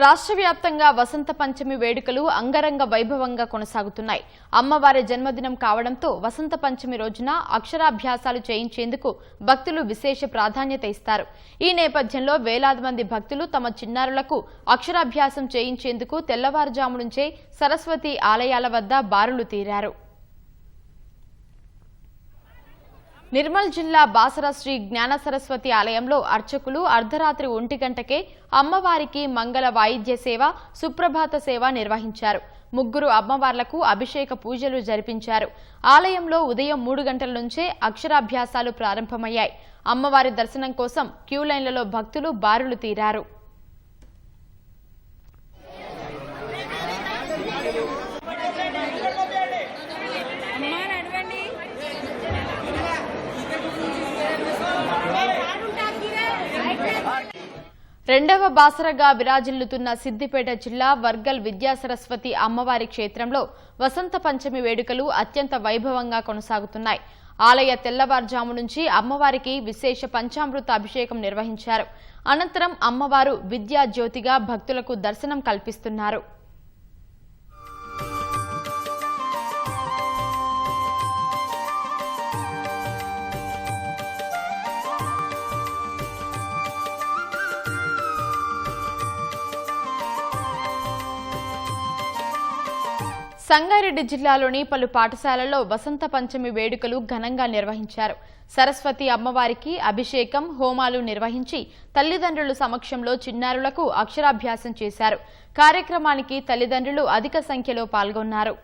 రాష్ట్ర వ్యాప్తంగా వసంత పంచమి వేడుకలు అంగరంగ వైభవంగా కొనసాగుతున్నాయి. అమ్మవారి జన్మదినం కావడంతో వసంత పంచమి రోజున అక్షరాభ్యాసాలు చేయించేందుకు భక్తులు విశేష ప్రాధాన్యత ఇస్తారు. ఈ నేపథ్యంలో వేలాది మంది భక్తులు తమ చిన్నారులకు అక్షరాభ్యాసం చేయించేందుకు తెల్లవారుజాము నుంచే సరస్వతి ఆలయాల వద్ద బారులు తీరారు. నిర్మల్ జిల్లా బాసర శ్రీ జ్ఞాన సరస్వతి ఆలయంలో అర్చకులు అర్ధరాత్రి ఒంటి గంటకే అమ్మవారికి మంగళ వాయిద్య సేవ సుప్రభాత సేవ నిర్వహించారు. ముగ్గురు అమ్మవార్లకు అభిషేక పూజలు జరిపించారు. ఆలయంలో ఉదయం మూడు గంటల నుంచే అక్షరాభ్యాసాలు ప్రారంభమయ్యాయి. అమ్మవారి దర్శనం కోసం క్యూ లైన్లలో భక్తులు బారులు తీరారు. రెండవ బాసరగా విరాజిల్లుతున్న సిద్దిపేట జిల్లా వర్గల్ విద్యాసరస్వతి అమ్మవారి క్షేత్రంలో వసంత పంచమి వేడుకలు అత్యంత వైభవంగా కొనసాగుతున్నాయి. ఆలయ తెల్లవారుజాము నుంచి అమ్మవారికి విశేష పంచామృత అభిషేకం నిర్వహించారు. అనంతరం అమ్మవారు విద్యాజ్యోతిగా భక్తులకు దర్శనం కల్పిస్తున్నారు. సంగారెడ్డి జిల్లాలోని పలు పాఠశాలల్లో వసంత పంచమి వేడుకలు ఘనంగా నిర్వహించారు. సరస్వతి అమ్మవారికి అభిషేకం హోమాలు నిర్వహించి తల్లిదండ్రుల సమక్షంలో చిన్నారులకు అక్షరాభ్యాసం చేశారు. కార్యక్రమానికి తల్లిదండ్రులు అధిక సంఖ్యలో పాల్గొన్నారు.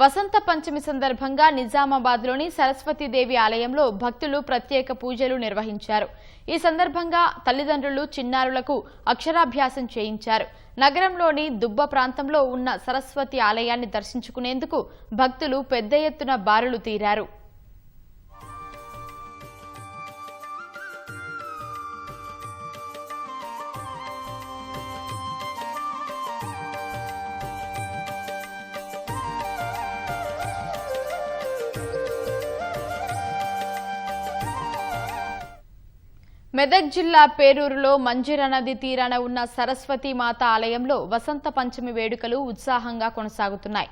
వసంత పంచమి సందర్భంగా నిజామాబాద్లోని సరస్వతీదేవి ఆలయంలో భక్తులు ప్రత్యేక పూజలు నిర్వహించారు. ఈ సందర్భంగా తల్లిదండ్రులు చిన్నారులకు అక్షరాభ్యాసం చేయించారు. నగరంలోని దుబ్బ ప్రాంతంలో ఉన్న సరస్వతి ఆలయాన్ని దర్శించుకునేందుకు భక్తులు పెద్ద ఎత్తున బారులు తీరారు. మెదక్ జిల్లా పేరూరులో మంజీర నది తీరాన ఉన్న సరస్వతి మాత ఆలయంలో వసంత పంచమి వేడుకలు ఉత్సాహంగా కొనసాగుతున్నాయి.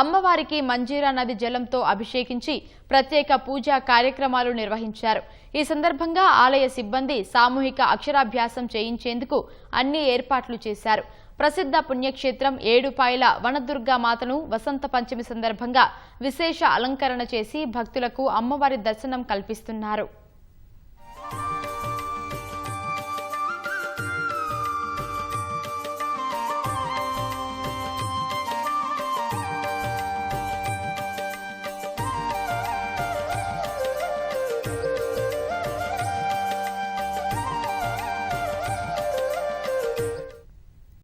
అమ్మవారికి మంజీరా నది జలంతో అభిషేకించి ప్రత్యేక పూజా కార్యక్రమాలు నిర్వహించారు. ఈ సందర్భంగా ఆలయ సిబ్బంది సామూహిక అక్షరాభ్యాసం చేయించేందుకు అన్ని ఏర్పాట్లు చేశారు. ప్రసిద్ధ పుణ్యక్షేత్రం ఏడుపాయల వనదుర్గా మాతను వసంత పంచమి సందర్భంగా విశేష అలంకరణ చేసి భక్తులకు అమ్మవారి దర్శనం కల్పిస్తున్నారు.